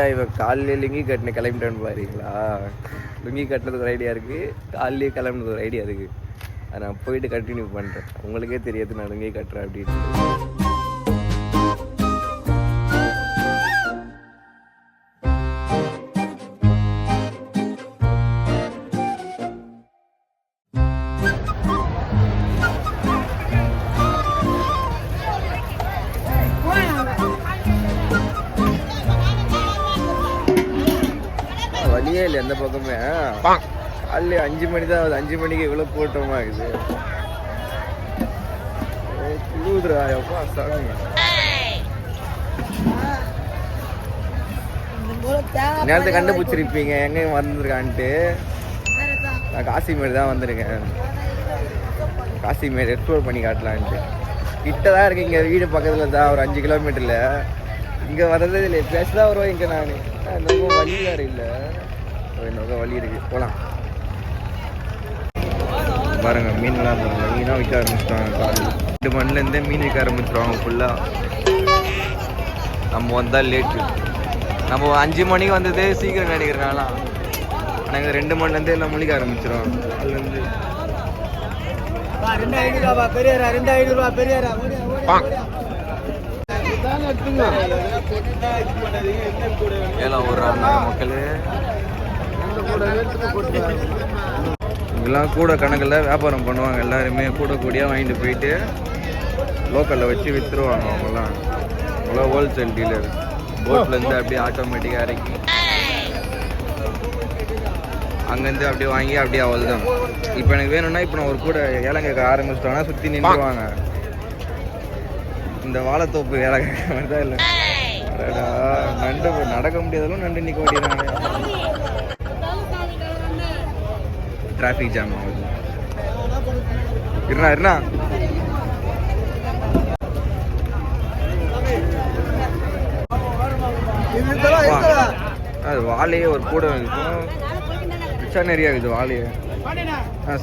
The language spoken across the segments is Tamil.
எங்கடா இவன் காலையில லுங்கி கட்டின கிளம்பிட்டான்னு பாருங்களா? லுங்கி கட்டுறதுக்கு ஒரு ஐடியா இருக்குது காலையிலே கிளம்புறது ஒரு ஐடியா இருக்குது அதை நான் போயிட்டு கண்டினியூ பண்ணுறேன் உங்களுக்கே தெரியாது நான் லுங்கி கட்டுறேன் அப்படின்னு எந்த பக்கமே காலையில் அஞ்சு மணி தான் ஆகுது. அஞ்சு மணிக்கு இவ்வளோ கூட்டமா இருக்குது. குழுதுரா எப்பா சாமி. நேரத்தை கண்டுபிடிச்சிருப்பீங்க. எங்க வந்திருக்கான்ட்டு. நான் காசிமேடு தான் வந்திருக்கேன். காசிமேடு எக்ஸ்ப்ளோர் பண்ணி காட்டலான்ட்டு. கிட்ட தான் இருக்கு. இங்கே வீடு பக்கத்தில் தான் ஒரு அஞ்சு கிலோமீட்டரில் இங்கே வர்றதே இல்லை பேச தான் வருவேன் இங்கே நான். இன்னும் வழி வேறு இல்லை. இன்னும் வழி இருக்கு. போகலாம் பாருங்க மீன்லாம் மீனாக விற்க ஆரம்பிச்சிட்டாங்க. காலையில் ரெண்டு மணிலேருந்தே மீன் விற்க ஆரம்பிச்சிருவாங்க ஃபுல்லாக நம்ம வந்தால் லேட்டு நம்ம அஞ்சு மணிக்கு வந்ததே சீக்கிரம் நினைக்கிறனால ஆனால் இங்கே ரெண்டு மணிலேருந்தே எல்லாம் முழிக்க ஆரம்பிச்சிடும் அதுலேருந்து ரெண்டு ஐநூறுபா பெரியாரா ரெண்டு ஐநூறுபா பெரியாரா ஏலம் விடுறாங்க மக்கள் இங்கெல்லாம் கூட கணக்கில் வியாபாரம் பண்ணுவாங்க எல்லாருமே. கூட கூடியாக வாங்கிட்டு போயிட்டு லோக்கலில் வச்சு விற்றுருவாங்க அவங்களாம் அவ்வளோ ஹோல்சேல் டீலர் போட்லேருந்து அப்படியே ஆட்டோமேட்டிக்காக இறக்கி. அங்கேருந்து அப்படியே வாங்கி அப்படியே அவள் தான் இப்போ எனக்கு வேணும்னா இப்போ நான் ஒரு கூட ஏலம் கேட்க ஆரம்பிச்சிட்டோன்னா சுற்றி நின்றுவாங்க. இந்த வாழைத்தோப்பு ஏலம் கேட்க மாதிரி தான் இல்லை. நண்டு நடக்க முடியாதாலும் நண்டு நிற்க முடியாது டிராஃபிக் ஜாம் ஆகுது இருண்ணா இருண்ணா. அது வாழையே ஒரு கூட இருக்கும் ரிச்சா நிறையா இருக்குது வாழையே ஆ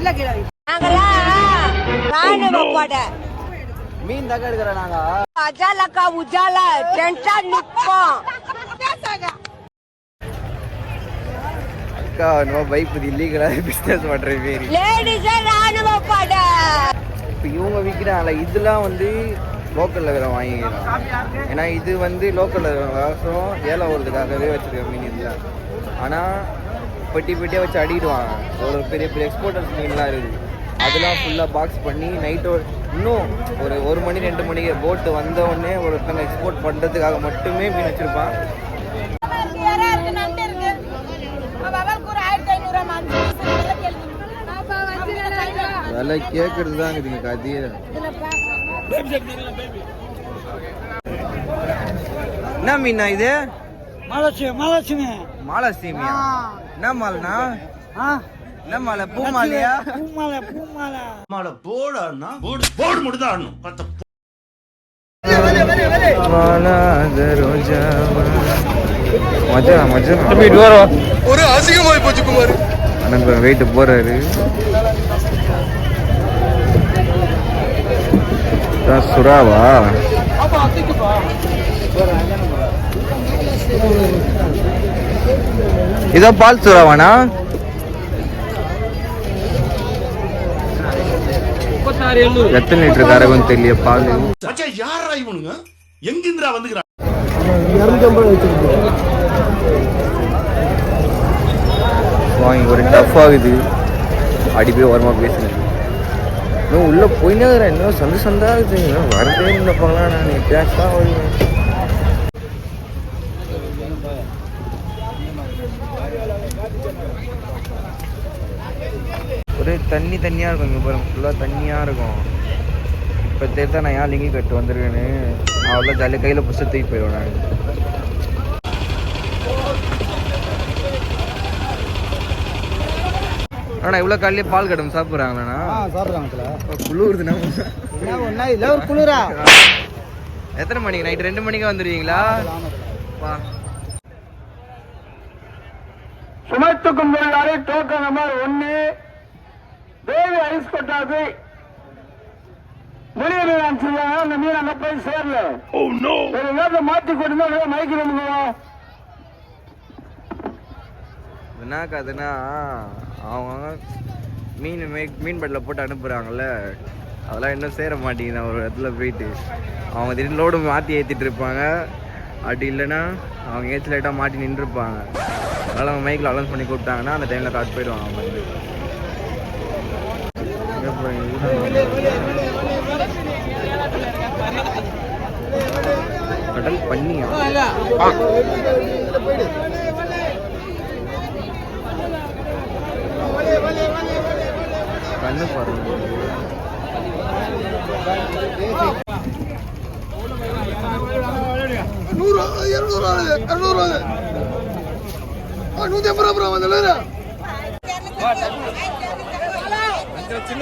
செவ்வாழையா நாங்கெல்லாம் ராணுவ படை. மீன் தக்க எடுக்கிற நாங்க. அஜாலக்கா உஜால டென்ஷா நிப்போம். அக்கா நம்ம பைக் இது லேடிஸே ராணுவ படை. இப்போ இவங்க விற்கிறாங்கல்ல இதெல்லாம் வந்து லோக்கலில் இருக்கிற ஏன்னா இது வந்து லோக்கலில் இருக்கிற வாசம் ஏலம் வருதுக்காகவே வச்சுருக்க மீன் இதெல்லாம் ஆனால் பெட்டி பெட்டியாக வச்சு அடிடுவாங்க ஒரு பெரிய பெரிய எக்ஸ்போர்ட்டர்ஸ் மீன்லாம் இருக்குது. அதெல்லாம் ஃபுல்லாக பாக்ஸ் பண்ணி நைட்டோ இன்னும் ஒரு ஒரு மணி ரெண்டு மணிக்கு போட்டு வந்த உடனே ஒருத்தங்க எக்ஸ்போர்ட் பண்ணுறதுக்காக மட்டுமே மீன் வச்சுருப்பான். விலை கேட்கறது தான் இதுங்க கதையே என்ன மீனா இது? மலட்சுமி மலட்சுமி மாலசீமியா என்ன மாலைனா ஆ? என்ன மாலை பூ மாலையா பூமாலை பூமாலை. மாட போடு ஆடணும். போடு போடு மட்டும் தான் ஆடணும் மஜா. தம்பி வரும் ஒரு அசிங்கமாய் போச்சு குமார். அண்ணன் வெயிட்டு போறாரு. சுறாவா? இதான் பால் சுறாவாண்ணா எத்தனை லிட்டர் கறகும் தெரியல பால். யாரா இவனுங்க? எங்கிந்திரா வந்துக்கிறான்? வாங்கி ஒரு டஃப் ஆகுது. அடி போய் ஓரமாக பேசுனது இன்னும் உள்ளே போயினே இருக்கிறேன். இன்னும் சந்து சந்தா இருக்குது. இன்னும் வரதே போகலாம் நான் எப்பயாச்சும் தான் வருவேன் ஒரே தண்ணி தண்ணியாக இருக்கும் இங்கே பாருங்க. ஃபுல்லாக தண்ணியாக இருக்கும். இப்போ தெரிஞ்சா நான் ஏன் லிங்கி கட்டு வந்திருக்கேன்னு? அவ்வளோ ஜாலியாக கையில் புஸ்தகத்துக்கு போயிடுவேன் நான். அண்ணா இவ்வளோ காலையிலே பால் கடும் சாப்பிட்றாங்களாண்ணா ஆ சாப்பிட்றாங்க குளிருதுண்ணா என்ன ஒன்றா இல்லை ஒரு குளிரா? எத்தனை மணிக்கு? நைட் ரெண்டு மணிக்கு வந்துடுவீங்களா? வா. சுமைத்துக்கும் தொழிலாளி டோக்கன் நம்பர் ஒன்னு தேவி ஐஸ் கொட்டாது. வெளியே செய்யாங்க அந்த மீன் அங்க போய் சேரல. ஒரு நேரத்தை மாத்தி கொண்டு மைக்கு வந்துடுவோம் என்ன கதைனா அவங்க மீன் மீன் பட்டில் போட்டு அனுப்புகிறாங்கல்ல அதெல்லாம் இன்னும் சேர மாட்டேங்குது ஒரு இடத்துல போயிட்டு. அவங்க திடீர்னு லோடு மாற்றி ஏற்றிட்டு இருப்பாங்க. அப்படி இல்லைன்னா அவங்க ஏச்சு லைட்டாக மாட்டி நின்றுருப்பாங்க. அதனால் அவங்க மைக்கில் அலௌன்ஸ் பண்ணி கூப்பிட்டாங்கன்னா அந்த டைமில் காட்டு போயிடுவாங்க அவங்க. வந்து? கடல் பண்ணியா? கண்ணு பாருங்க. நூறு இருநூறு இரநூறு. நூத்தி ஐம்பது ரூபா. வந்து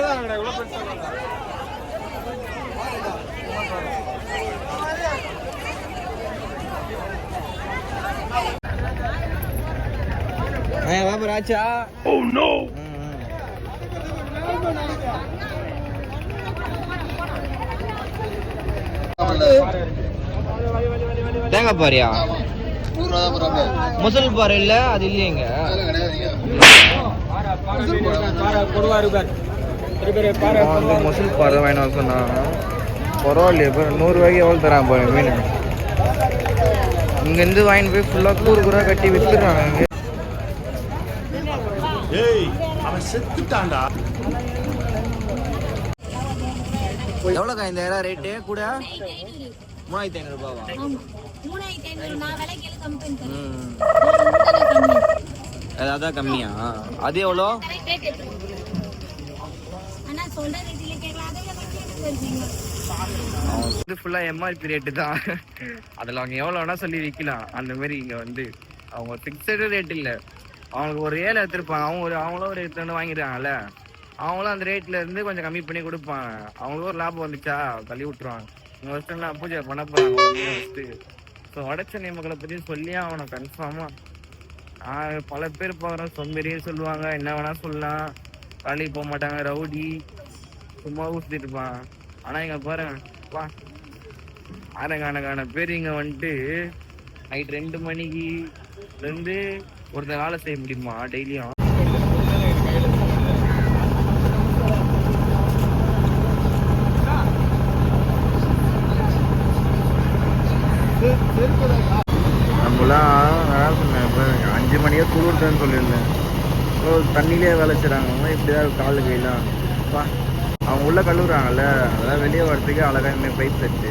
வியாபாரம் ஆச்சா ஓ நோ தேங்காய் பாரியா முசல் பாறை இல்ல அது இல்லையங்க முசல் பாறை வேணும் சொன்னா பரவாயில்லையே இப்போ நூறு ரூபாய்க்கு எவ்வளோ தரான் பாரு மீன் இங்கேருந்து வாங்கிட்டு போய் ஃபுல்லாக கூறு கூறாக கட்டி விற்றுறாங்க செத்துட்டான்டா எவ்வளோக்கா இந்த இடம் ரேட்டு கூட மூணாயிரத்தி ஐநூறுபாவா அதான் கம்மியா. அது எவ்வளோ? இது ஃபுல்லாக எம்ஆர்பி ரேட்டு தான். அதில் அவங்க எவ்வளோ வேணால் சொல்லி விற்கலாம் அந்த மாதிரி இங்கே வந்து அவங்க ஃபிக்ஸடு ரேட் இல்லை. அவங்களுக்கு ஒரு ஏழை எடுத்துருப்பாங்க. அவங்க ஒரு அவங்களும் ஒரு எடுத்து வாங்கிடுறாங்கல்ல. அவங்களும் அந்த ரேட்டில் இருந்து கொஞ்சம் கம்மி பண்ணி கொடுப்பாங்க. அவங்களும் ஒரு லாபம் வந்துச்சா? தள்ளி விட்டுருவாங்க. இவங்க ஃபஸ்ட்டு நான் பூஜை பண்ண போகிறாங்க ஃபஸ்ட்டு ஸோ உடச்ச மக்களை பற்றி சொல்லியே அவனை கன்ஃபார்மாக பல பேர் பார்க்குறோம் சொம்பேறியே சொல்லுவாங்க. என்ன வேணால் சொல்லலாம். வேலைக்கு போக மாட்டாங்க. ரவுடி. சும்மா ஊசிட்டு இருப்பான் ஆனா இங்க பாருங்க வா. ஆயிரக்கணக்கான பேர் இங்க வந்துட்டு நைட் ரெண்டு மணிக்கு இருந்து ஒருத்தர் வேலை செய்ய முடியுமா டெய்லியும்? நம்மளாம் சொன்னேன் அஞ்சு மணியே குளிர்துன்னு சொல்லியிருந்தேன். ஓ தண்ணியிலே வேலை செய்கிறாங்க இப்படிதான் காலு கையெல்லாம். பா அவங்க உள்ள கழுவுறாங்கல்ல அதெல்லாம் வெளியே வரதுக்கு அழகாக இனிமேல் பைப் செட்டு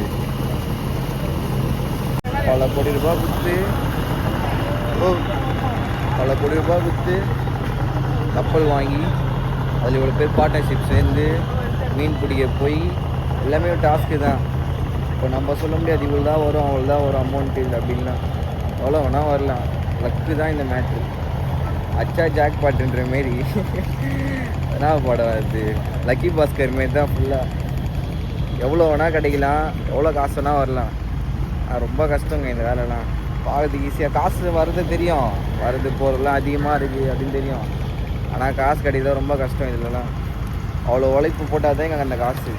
பல கோடி ரூபாய் கொடுத்து ஓ பல கோடி ரூபாய் கொடுத்து கப்பல் வாங்கி அதில் இவ்வளோ பேர் பார்ட்னர்ஷிப் சேர்ந்து மீன் பிடிக்க போய் எல்லாமே ஒரு டாஸ்க்கு தான். இப்போ நம்ம சொல்ல முடியாது இவ்வளோ தான் வரும் அவ்வளோ தான் வரும் அமௌண்ட் இல்லை அப்படின்லாம் எவ்வளோ வேணால் வரலாம். லக்கு தான் இந்த மேட்ரு அச்சா ஜாக் பாட்டுன்ற மாரி. என்ன படம் அது லக்கி பாஸ்கர் மாரி தான் ஃபுல்லாக எவ்வளோ வேணால் கிடைக்கலாம் எவ்வளோ காசு வேணால் வரலாம். ரொம்ப கஷ்டங்க இந்த வேலைலாம். பார்க்கறதுக்கு ஈஸியாக காசு வர்றது தெரியும். வர்றது போகிறதுலாம் அதிகமாக இருக்குது அப்படின்னு தெரியும். ஆனால் காசு கிடைக்கிறது ரொம்ப கஷ்டம் இதுலலாம். அவ்வளோ உழைப்பு போட்டால் தான் எங்களுக்கு அந்த காசு.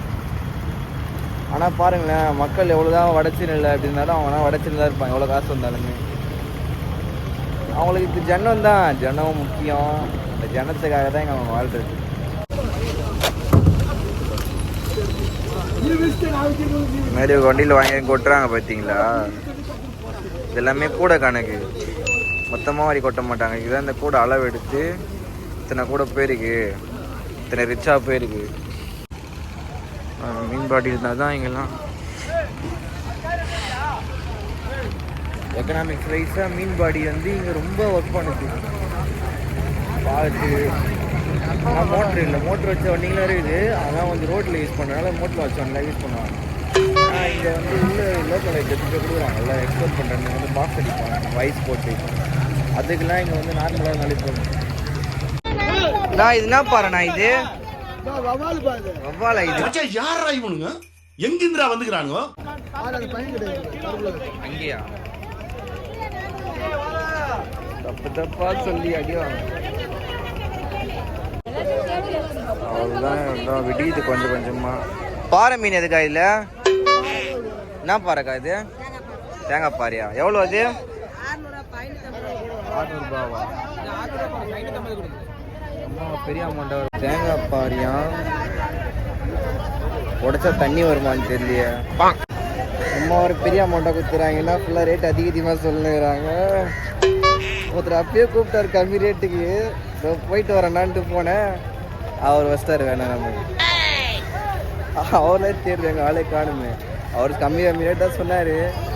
ஆனால் பாருங்களேன் மக்கள் எவ்வளோ தான் வடச்சின்னு இல்லை அப்படின்னாலும் அவங்களாம் வடச்சின்னு தான் இருப்பாங்க. எவ்வளோ காசு வந்தாலுமே. அவங்களுக்கு இது ஜனம் தான். ஜனம் முக்கியம். அந்த ஜனத்துக்காக தான் எங்கள் அவங்க வாழ்றது. மாதிரி வண்டியில் வாங்கி கொட்டுறாங்க பார்த்தீங்களா இதெல்லாமே கூட கணக்கு. மொத்தமாக வாரி கொட்ட மாட்டாங்க. இதுதான் இந்த கூட அளவு எடுத்து இத்தனை கூட போயிருக்கு. இத்தனை ரிச்சாக போயிருக்கு. மீன் பாட்டி இருந்தால் தான் இங்கெல்லாம் எக்கனாமிக்ஸ் ரைஸாக மீன் பாடி வந்து இங்கே ரொம்ப ஒர்க் பண்ணுது. பார்த்து மோட்ரு இல்லை. மோட்ரு வச்ச வண்டிங்களும் இருக்குது. அதான் வந்து ரோட்டில் யூஸ் பண்ணுறதுனால மோட்டில் வச்ச வண்டிலாம் யூஸ் பண்ணுவாங்க. இங்கே வந்து உள்ள லோக்கல் ஐட்டத்துக்கு கொடுக்குறாங்கல்ல எக்ஸ்போர்ட் பண்ணுறது வந்து பாக்ஸ் அடிப்பாங்க. வைஸ் போட்டு அதுக்கெல்லாம் இங்கே வந்து நார்மலாக நாளைக்கு போகும் நான் இது என்ன பாருண்ணா இது? வவ்வாலா இது? யாரா இவனுங்க? வந்துக்கிறானுங்க? அங்கேயா? தப்பு தப்பா சொல்லி அடிவாங்க அவ்வளோதான் விடியுது கொஞ்சம் கொஞ்சமா. பாறை மீன் எதுக்கா இதுல? என்ன பாறைக்கா இது? தேங்காய் பாறையா? எவ்வளோ அது? ஆறுநூறுபாவா? பெரிய அமௌண்ட்டாக தேங்காய் பாரியா உடைச்சா தண்ணி வருமான்னு தெரியலையே. அம்மா ஒரு பெரிய அமௌண்ட்டாக கொடுத்துறாங்கன்னா ஃபுல்லாக ரேட் அதிக அதிகமாக சொல்லுங்கிறாங்க. ஒருத்தர் அப்பயே கூப்பிட்டாரு கம்மி ரேட்டுக்கு இதோ போயிட்டு வரேன்னான்ட்டு போனேன். அவர் வச்சிட்டாரு வேணாம் நம்ம. அவரே தெரியுது எங்கள் ஆளே காணுமே. அவர் கம்மி கம்மி ரேட்டாக சொன்னார்.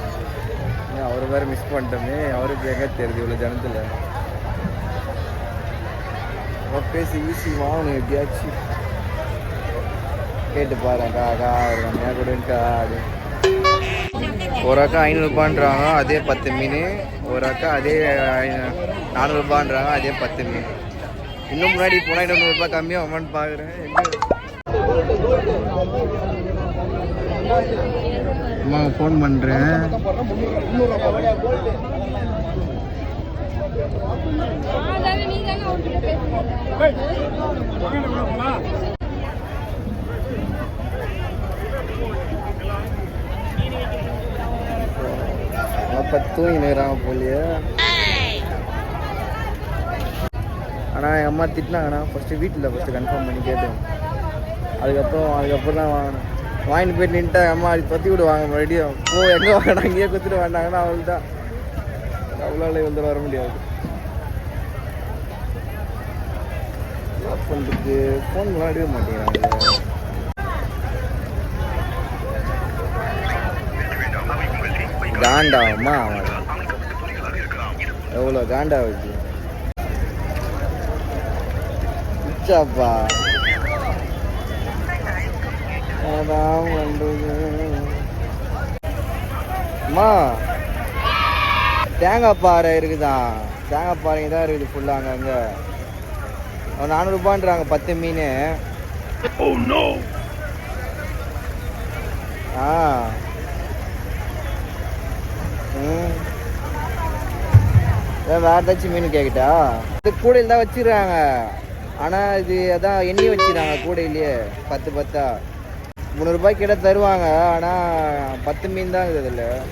அவர் வேறு மிஸ் பண்ணிட்டோமே. அவருக்கு எங்கே தெரியுது இவ்வளோ ஜனத்தில்? பேசி ஈஸி வாங்கணும் எப்படியாச்சும் கேட்டு பாருங்கக்கா அக்கா ஒரு கம்மியாக கொடுங்கக்கா அது. ஒரு அக்கா ஐநூறுபான்றாங்க அதே பத்து மீன். ஒரு அக்கா அதே ஐநூ- நானூறுபான்றாங்க அதே பத்து மீன். இன்னும் முன்னாடி போனால் இன்னும் நூறுரூபா கம்மியாக அமௌண்ட் பார்க்குறேன் அம்மா ஃபோன் பண்ணுறேன் அப்போ தூங்கினுறாங்க போலியா. ஆனால் எங்கள் அம்மா திட்டினாங்கண்ணா ஃபஸ்ட்டு வீட்டில் ஃபஸ்ட்டு கன்ஃபார்ம் பண்ணி கேட்டேன். அதுக்கப்புறம் அதுக்கப்புறம் தான் வாங்கினேன். வாங்கிட்டு போய் நின்ட்டா அம்மா அது பற்றி விடுவாங்க மறுபடியும். போ எங்கே வாங்கினா இங்கேயே கொடுத்துட்டு வாங்கினாங்கன்னா அவள் தான் அவ்வளோ வந்து வர முடியாது. என்ன ஃபோன் விளையாடவே மாட்டேங்கிறாங்க காண்டாவுமா எவ்வளோ காண்டாவுச்சு இச்சாப்பா அதான் அம்மா தேங்காய் பாறை இருக்குதா? தேங்காய் பாறை தான் இருக்குது ஃபுல்லாக அங்கங்கே நானூறுபான்றாங்க பத்து மீன். ஆ. ம். வேற ஏதாச்சும் மீன் கேட்கட்டா இது கூடையில் தான் வச்சிடுறாங்க. ஆனால் இது அதான் எண்ணி வச்சிடுறாங்க கூடையிலேயே. பத்து பத்தா. முந்நூறுபாய் கிட்ட தருவாங்க. ஆனால் பத்து மீன் தான் இருக்குது அதில்.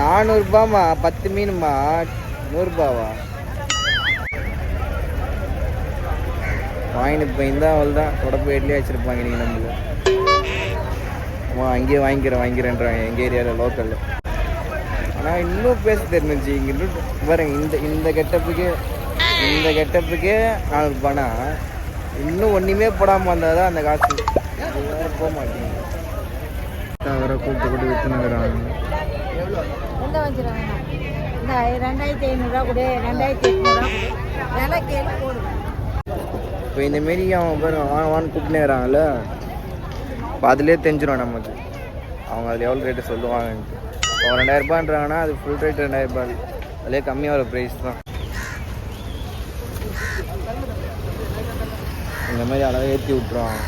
நானூறுபாம்மா பத்து மீனுமா நூறுரூபாவா வாங்கிட்டு போயிருந்தா அவள் தான் உடம்பு எட்லேயே வச்சுருப்பாங்க நீங்கள் நம்மளுக்கு அம்மா அங்கேயே வாங்கிக்கிறேன் வாங்கிக்கிறேன்றாங்க எங்கள் ஏரியாவில் லோக்கலில் ஆனால் இன்னும் பேச தெரிஞ்சிச்சு. இங்கே பாருங்க இந்த இந்த கெட்டப்புக்கு இந்த கெட்டப்புக்கே நானூறுபானா இன்னும் ஒன்றுமே போடாமல் வந்தால் தான் அந்த காசு. போக மாட்டேங்குது. அவரை கூப்பிட்டு கூப்பிட்டு விற்றுனுங்கிறாங்க ரெண்டாயிரத்தி ஐநூறுரூவா கொடு ரெண்டாயிரத்தி எட்நூறுவா கொடு. விலை கேட்டு போடுவேன். இப்போ இந்த மாரி அவன் பாரு வான் வான் கூப்பிட்டுனேறாங்கல்ல இப்போ அதுலேயே தெரிஞ்சிடும் நமக்கு. அவங்க அதில் எவ்வளோ ரேட்டு சொல்லுவாங்கன்ட்டு. இப்போ ரெண்டாயிரரூபான்றாங்கன்னா அது ஃபுல் ரேட் ரெண்டாயிரரூபா அதுலேயே கம்மியாக ஒரு ப்ரைஸ் தான். இந்த மாதிரி அளவு ஏற்றி விட்ருவான்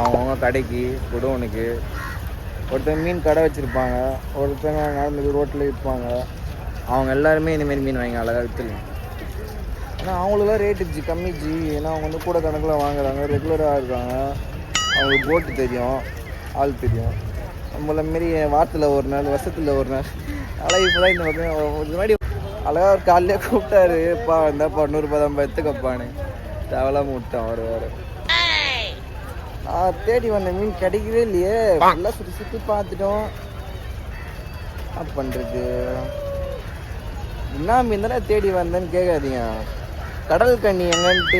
அவங்கவுங்க கடைக்கு குடோனுக்கு. ஒருத்தர் மீன் கடை வச்சுருப்பாங்க. ஒருத்தங்க நடந்து ரோட்டில் விற்பாங்க. அவங்க எல்லாருமே இந்தமாரி மீன் வாங்கி அழகாக விற்றுலாம் ஏன்னா அவங்களுக்குலாம் ரேட்டு ஜி கம்மி ஜி. ஏன்னா அவங்க வந்து கூட கணக்கில் வாங்குறாங்க. ரெகுலராக இருக்காங்க. அவங்களுக்கு போட்டு தெரியும். ஆள் தெரியும். நம்மள மாரி வாரத்தில் ஒரு நாள் வருஷத்தில் ஒரு நாள் அழகாக இப்போ தான் இந்த பக்கம் ஒரு முன்னாடி அழகாக ஒரு காலையிலே கூப்பிட்டாரு. பா இந்தாப்பா நூறுரூபா தான் எடுத்துக்கப்பான்னு தேவலாம விட்டான் அவர் வேறு. நான் தேடி வந்த மீன் கிடைக்கவே இல்லையே. ஃபுல்லாக சுற்றி சுற்றி பார்த்துட்டோம். என்ன பண்ணுறது என்ன மீன் தானே தேடி வந்தேன்னு கேட்காதீங்க. கடல் கண்ணி எங்கன்ட்டு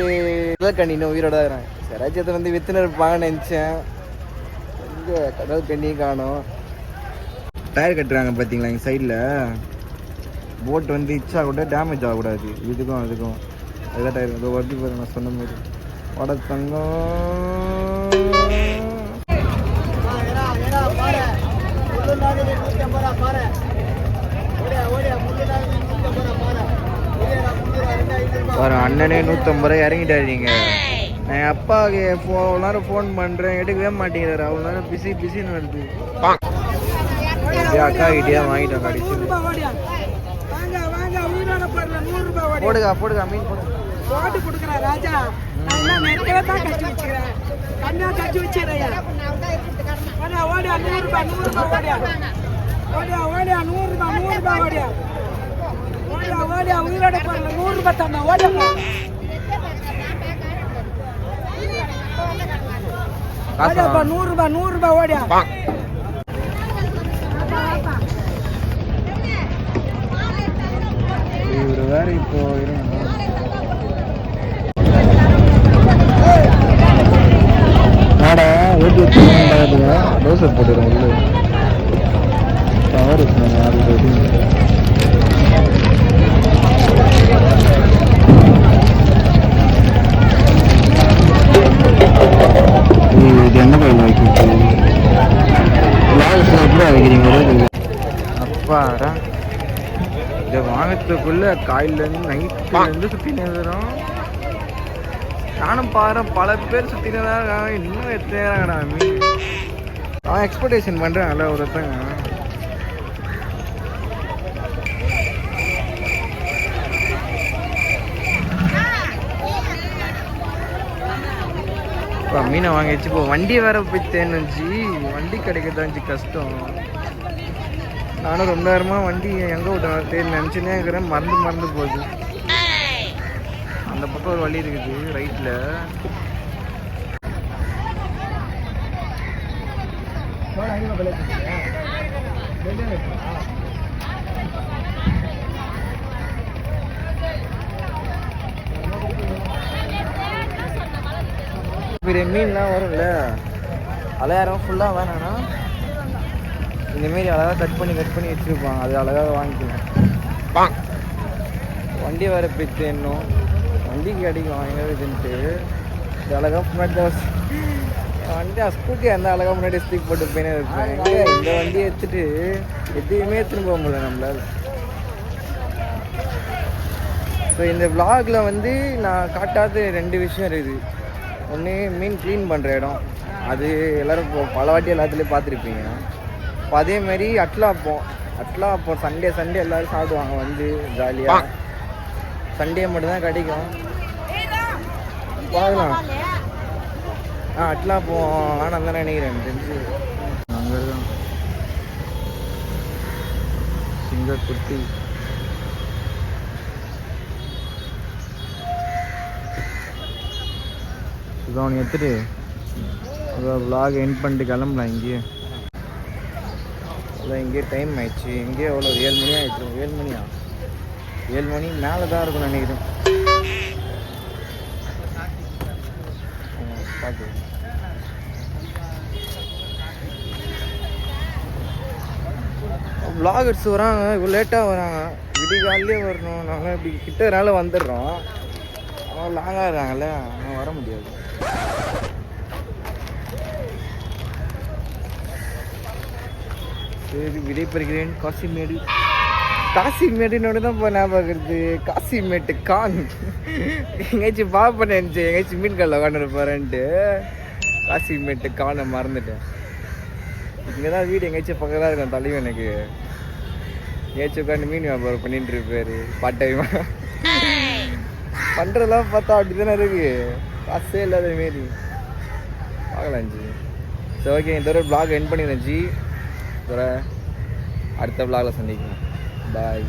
கடல் கண்ணி இன்னும் உயிரோட தான் இருக்கிறேன். சராஜத்தை வந்து வித்துன்னு இருப்பாங்கன்னு நினச்சேன். எங்கே கடல் கண்ணியும் காணும். டயர் கட்டுறாங்க பார்த்தீங்களா எங்கள் சைடில் போட் வந்து இச்சா கூட டேமேஜ் ஆகக்கூடாது. இதுக்கும் அதுக்கும். அதுதான் டயர் இதோ வருது பாருங்க நான் சொன்ன மாதிரி. வட தங்கம். பாரு அண்ணனே நூற்றம்பது ரூபாய் இறங்கிட்டாருங்க நான் என் அப்பாவுக்கு ஃபோ அவ்வளோ நேரம் ஃபோன் பண்ணுறேன் எடுக்கவே மாட்டேங்கிறாரு. அவ்வளோ நேரம் பிஸி பிஸின்னு வருது. அக்கா கிட்டே வாங்கிட்டோம் கடிச்சு போடுக்கா போடுக்கா மீன் போடு. ஓட்டு கொடுக்குறேன் ராஜா. நான் நிறைய தான் கட்டி வச்சுக்கிறேன். கண்ணா கட்டி வச்சுக்கிறேன். ஓடியா ஓடியா நூறு ரூபாய் நூறு ரூபாய் ஓடியா. ஓடியா ஓடியா நூறு ரூபாய் நூறு ரூபாய் ஓடியா. ஓடியா ஓடியா உயிரோட போடல நூறு ரூபாய் தந்தா ஓடியா ஓடியாப்பா வாங்க. நூறு ரூபாய் நூறு ரூபாய் ஓடியா. இவர் வேற இப்போ இருங்க. நாடா ஓட்டி வச்சுருக்காங்க தோசை போட்டுருங்க உள்ள. பவர் வச்சுருந்தாங்க ஆறு இது என்ன கோயில் வைக்கிறது லாஸ்ட்ல எப்படி வைக்கிறீங்க அப்பாடா. இதை வாங்கறதுக்குள்ள காயிலேருந்து நைட்லேருந்து சுற்றினு இருக்கிறோம் நானும் பாரு பல பேர் சுற்றினு தான் இருக்காங்க. இன்னும் எத்தனை மீன்? அவன் எக்ஸ்பெக்டேஷன் பண்ணுறாங்கல்ல ஒருத்தங்க இப்போ மீனை வாங்கிச்சு இப்போ வண்டி வேற போய் தேனுச்சு. வண்டி கிடைக்கிறதாச்சு கஷ்டம். நானும் ரொம்ப நேரமாக வண்டி எங்கே விட்டேன் தேடி நினச்சினே இருக்கிறேன். மறந்து மறந்து போகுது. பக்கம் ஒரு வழி இருக்குது ரைட்ல பெரிய மீன்லாம் வரும்ல? அலையாரம் ஃபுல்லாக வேணாம்னா இந்தமாரி அழகாக கட் பண்ணி கட் பண்ணி வச்சுருப்பாங்க. அது அழகாக வாங்கிக்கலாம் வண்டி வேறு பித்து இன்னும். வண்டிக்கு அடிக்கும் எங்கே இதுன்ட்டு. இது அழகாக முன்னாடி தான் வண்டி ஸ்கூட்டி அந்த அழகாக முன்னாடி ஸ்பீக் போட்டு போயினே இருப்பேன். இந்த வண்டியை எடுத்துட்டு எதையுமே எடுத்துன்னு போக முடியல நம்மளால. ஸோ இந்த vlogல வந்து நான் காட்டாத ரெண்டு விஷயம் இருக்குது. ஒன்று மீன் க்ளீன் பண்ணுற இடம். அது எல்லோரும் பல வாட்டி எல்லாத்துலேயும் பார்த்துருப்பீங்க. இப்போ அதே மாதிரி அட்லாப்பம் அட்லாப்பம் சண்டே சண்டே எல்லோரும் சாப்பிடுவாங்க வந்து ஜாலியாக சண்டே மட்டும்தான் கிடைக்கும். பார்க்கலாம் ஆ அட்லாப்பம் ஆனால் தான் நினைக்கிறேன். தெரிஞ்சு. அங்கே இருக்கோம் சிங்கக்குட்டி. இப்போ அவனை எடுத்துட்டு vlog எண்ட் பண்ணிட்டு கிளம்பலாம் இங்கேயே. அதான் இங்கேயே டைம் ஆயிடுச்சு. இங்கேயே எவ்வளோ ஏழு மணி ஆயிடுச்சு. ஏழு மணியா? ஏழு மணி மேலே தான் இருக்கும்னு நினைக்கிறேன். ஆ, பார்த்து. வராங்க இவ்வளோ லேட்டாக வராங்க. விடிகாலே வரணும். நாங்கள் இப்படி கிட்டனால வந்துடுறோம். ஆனால் லாங்காக இருக்காங்கல்ல ஆனால் வர முடியாது. சரி விடைபெறுகிறேன். காசிமேடு. காசிமேடுனோட தான் இப்போ ஞாபகம் இருக்கிறது காசி மேட்டு கான். எங்கேயாச்சும் பார்ப்பேன் நினச்சேன் எங்கேயாச்சும் மீன் கல்ல உட்காந்துருப்பாருன்ட்டு காசிமேட்டு கானை மறந்துட்டேன். இங்கே தான் வீடு எங்கேயாச்சும் பக்கத்தில் இருக்கும் தலைவன் எனக்கு. எங்கேயாச்சும் உட்காந்து மீன் வியாபாரம் பண்ணிட்டு இருப்பாரு பார்ட் டைம் பண்ணுறதெல்லாம் பார்த்தா அப்படி தானே இருக்கு. காசே இல்லாத மாரி. பார்க்கலாம் ஜி சரி ஓகே இந்த ஒரு பிளாக் என் பண்ணிடுறேன் ஜி. அடுத்த பிளாகில் சந்திக்கலாம். பாய்